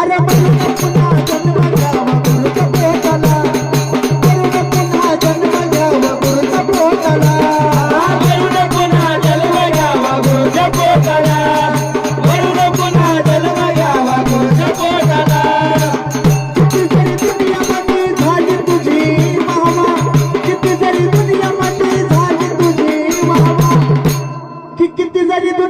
अरे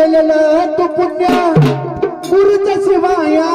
केलेलं तू पुण्य गुरुच्या शिवाया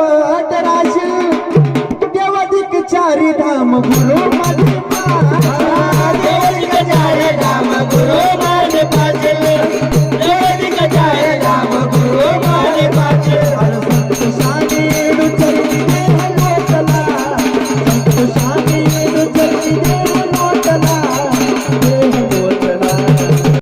देव राज देव दिक चारी धाम गुरु